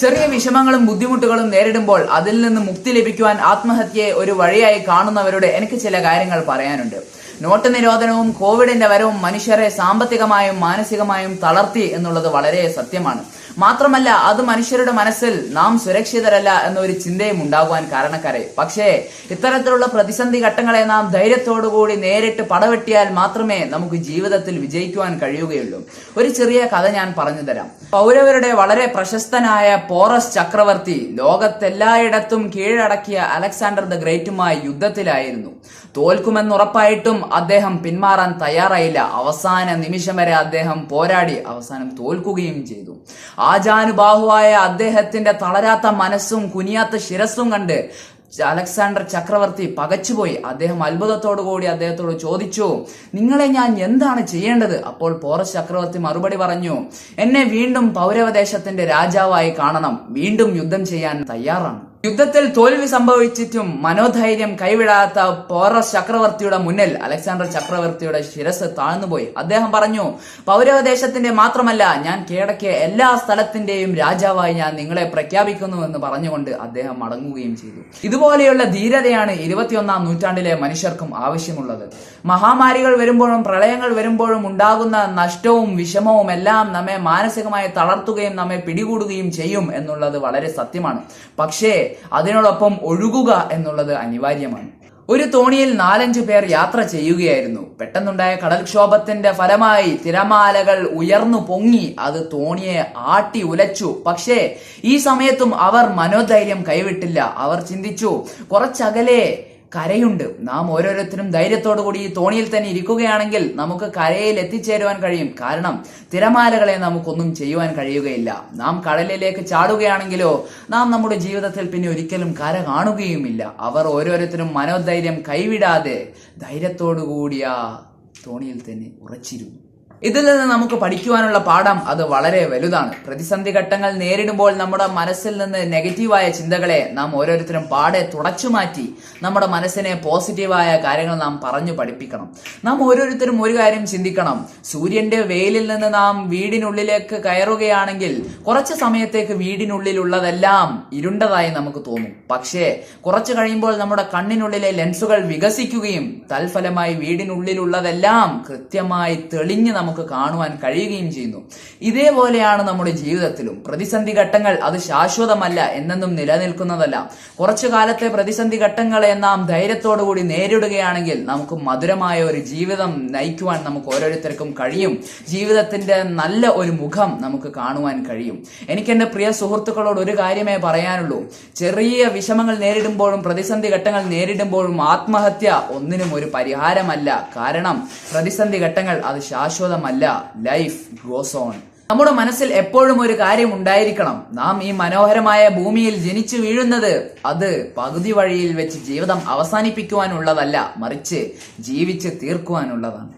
ചെറിയ വിഷമങ്ങളും ബുദ്ധിമുട്ടുകളും നേരിടുമ്പോൾ അതിൽ നിന്ന് മുക്തി ലഭിക്കുവാൻ ആത്മഹത്യയെ ഒരു വഴിയായി കാണുന്നവരോട് എനിക്ക് ചില കാര്യങ്ങൾ പറയാനുണ്ട്. നോട്ട് നിരോധനവും കോവിഡിന്റെ വരവും മനുഷ്യരെ സാമ്പത്തികമായും മാനസികമായും തളർത്തി എന്നുള്ളത് വളരെ സത്യമാണ്. മാത്രമല്ല അത് മനുഷ്യരുടെ മനസ്സിൽ നാം സുരക്ഷിതരല്ല എന്നൊരു ചിന്തയും ഉണ്ടാകുവാൻ കാരണക്കാരെ. പക്ഷേ ഇത്തരത്തിലുള്ള പ്രതിസന്ധി ഘട്ടങ്ങളെ നാം ധൈര്യത്തോടുകൂടി നേരിട്ട് പടവെട്ടിയാൽ മാത്രമേ നമുക്ക് ജീവിതത്തിൽ വിജയിക്കുവാൻ കഴിയുകയുള്ളൂ. ഒരു ചെറിയ കഥ ഞാൻ പറഞ്ഞു തരാം. പൗരവരുടെ വളരെ പ്രശസ്തനായ പോറസ് ചക്രവർത്തി ലോകത്തെല്ലായിടത്തും കീഴടക്കിയ അലക്സാണ്ടർ ദ ഗ്രേറ്റുമായി യുദ്ധത്തിലായിരുന്നു. തോൽക്കുമെന്നുറപ്പായിട്ടും അദ്ദേഹം പിന്മാറാൻ തയ്യാറായില്ല. അവസാന നിമിഷം വരെ അദ്ദേഹം പോരാടി അവസാനം തോൽക്കുകയും ചെയ്തു. ആജാനുബാഹുവായ അദ്ദേഹത്തിന്റെ തളരാത്ത മനസ്സും കുനിയാത്ത ശിരസ്സും കണ്ട് അലക്സാണ്ടർ ചക്രവർത്തി പകച്ചുപോയി. അദ്ദേഹം കൂടി അദ്ദേഹത്തോട് ചോദിച്ചു നിങ്ങളെ ഞാൻ എന്താണ് ചെയ്യേണ്ടത്? അപ്പോൾ പോറസ് ചക്രവർത്തി മറുപടി പറഞ്ഞു എന്നെ വീണ്ടും പൗരവദേശത്തിന്റെ രാജാവായി കാണണം. വീണ്ടും യുദ്ധം ചെയ്യാൻ തയ്യാറാണ്. യുദ്ധത്തിൽ തോൽവി സംഭവിച്ചിട്ടും മനോധൈര്യം കൈവിടാത്ത പോറസ് ചക്രവർത്തിയുടെ മുന്നിൽ അലക്സാണ്ടർ ചക്രവർത്തിയുടെ ശിരസ് താഴ്ന്നുപോയി. അദ്ദേഹം പറഞ്ഞു പൗരവദേശത്തിന്റെ മാത്രമല്ല ഞാൻ കീഴടക്കിയ എല്ലാ സ്ഥലത്തിന്റെയും രാജാവായി ഞാൻ നിങ്ങളെ പ്രഖ്യാപിക്കുന്നു എന്ന് പറഞ്ഞുകൊണ്ട് അദ്ദേഹം മടങ്ങുകയും ചെയ്തു. ഇതുപോലെയുള്ള ധീരതയാണ് ഇരുപത്തിയൊന്നാം നൂറ്റാണ്ടിലെ മനുഷ്യർക്കും ആവശ്യമുള്ളത്. മഹാമാരികൾ വരുമ്പോഴും പ്രളയങ്ങൾ വരുമ്പോഴും ഉണ്ടാകുന്ന നഷ്ടവും വിഷമവും എല്ലാം നമ്മെ മാനസികമായി തളർത്തുകയും നമ്മെ പിടികൂടുകയും ചെയ്യും എന്നുള്ളത് വളരെ സത്യമാണ്. പക്ഷേ അതിനോടൊപ്പം ഒഴുകുക എന്നുള്ളത് അനിവാര്യമാണ്. ഒരു തോണിയിൽ നാലഞ്ചു പേർ യാത്ര ചെയ്യുകയായിരുന്നു. പെട്ടെന്നുണ്ടായ കടൽക്ഷോഭത്തിന്റെ ഫലമായി തിരമാലകൾ ഉയർന്നു പൊങ്ങി അത് തോണിയെ ആട്ടി ഉലച്ചു. പക്ഷേ ഈ സമയത്തും അവർ മനോധൈര്യം കൈവിട്ടില്ല. അവർ ചിന്തിച്ചു കുറച്ചകലെ കരയുണ്ട്. നാം ഓരോരുത്തരും ധൈര്യത്തോടു കൂടി ഈ തോണിയിൽ തന്നെ ഇരിക്കുകയാണെങ്കിൽ നമുക്ക് കരയിൽ എത്തിച്ചേരുവാൻ കഴിയും. കാരണം തിരമാലകളെ നമുക്കൊന്നും ചെയ്യുവാൻ കഴിയുകയില്ല. നാം കടലിലേക്ക് ചാടുകയാണെങ്കിലോ നാം നമ്മുടെ ജീവിതത്തിൽ പിന്നെ ഒരിക്കലും കര കാണുകയുമില്ല. അവർ ഓരോരുത്തരും മനോധൈര്യം കൈവിടാതെ ധൈര്യത്തോടു കൂടിയ തോണിയിൽ തന്നെ ഉറച്ചിരുന്നു. ഇതിൽ നിന്ന് നമുക്ക് പഠിക്കുവാനുള്ള പാഠം അത് വളരെ വലുതാണ്. പ്രതിസന്ധി ഘട്ടങ്ങൾ നേരിടുമ്പോൾ നമ്മുടെ മനസ്സിൽ നിന്ന് നെഗറ്റീവായ ചിന്തകളെ നാം ഓരോരുത്തരും പാടെ തുടച്ചു മാറ്റി നമ്മുടെ മനസ്സിനെ പോസിറ്റീവായ കാര്യങ്ങൾ നാം പറഞ്ഞു പഠിപ്പിക്കണം. നാം ഓരോരുത്തരും ഒരു കാര്യം ചിന്തിക്കണം. സൂര്യന്റെ വെയിലിൽ നിന്ന് നാം വീടിനുള്ളിലേക്ക് കയറുകയാണെങ്കിൽ കുറച്ച് സമയത്തേക്ക് വീടിനുള്ളിലുള്ളതെല്ലാം ഇരുണ്ടതായി നമുക്ക് തോന്നും. പക്ഷേ കുറച്ച് കഴിയുമ്പോൾ നമ്മുടെ കണ്ണിനുള്ളിലെ ലെൻസുകൾ വികസിക്കുകയും തൽഫലമായി വീടിനുള്ളിലുള്ളതെല്ലാം കൃത്യമായി തെളിഞ്ഞ് നമുക്ക് കാണുവാൻ കഴിയുകയും ചെയ്യുന്നു. ഇതേപോലെയാണ് നമ്മുടെ ജീവിതത്തിലും. പ്രതിസന്ധി ഘട്ടങ്ങൾ അത് ശാശ്വതമല്ല എന്നെന്നും നിലനിൽക്കുന്നതല്ല. കുറച്ചു കാലത്തെ പ്രതിസന്ധി ഘട്ടങ്ങളെ നാം ധൈര്യത്തോടുകൂടി നേരിടുകയാണെങ്കിൽ നമുക്ക് മധുരമായ ഒരു ജീവിതം നയിക്കുവാൻ നമുക്ക് ഓരോരുത്തർക്കും കഴിയും. ജീവിതത്തിന്റെ നല്ല ഒരു മുഖം നമുക്ക് കാണുവാൻ കഴിയും. എനിക്ക് എന്റെ പ്രിയ സുഹൃത്തുക്കളോട് ഒരു കാര്യമേ പറയാനുള്ളൂ. ചെറിയ വിഷമങ്ങൾ നേരിടുമ്പോഴും പ്രതിസന്ധി ഘട്ടങ്ങൾ നേരിടുമ്പോഴും ആത്മഹത്യ ഒന്നിനും ഒരു പരിഹാരമല്ല. കാരണം പ്രതിസന്ധി ഘട്ടങ്ങൾ അത് ശാശ്വതമല്ല ലൈഫ് ഗോസ് ഓൺ നമ്മുടെ മനസ്സിൽ എപ്പോഴും ഒരു കാര്യം ഉണ്ടായിരിക്കണം. നാം ഈ മനോഹരമായ ഭൂമിയിൽ ജനിച്ചു വീഴുന്നത് അത് പകുതി വഴിയിൽ വെച്ച് ജീവിതം അവസാനിപ്പിക്കുവാനുള്ളതല്ല മറിച്ച് ജീവിച്ച് തീർക്കുവാനുള്ളതാണ്.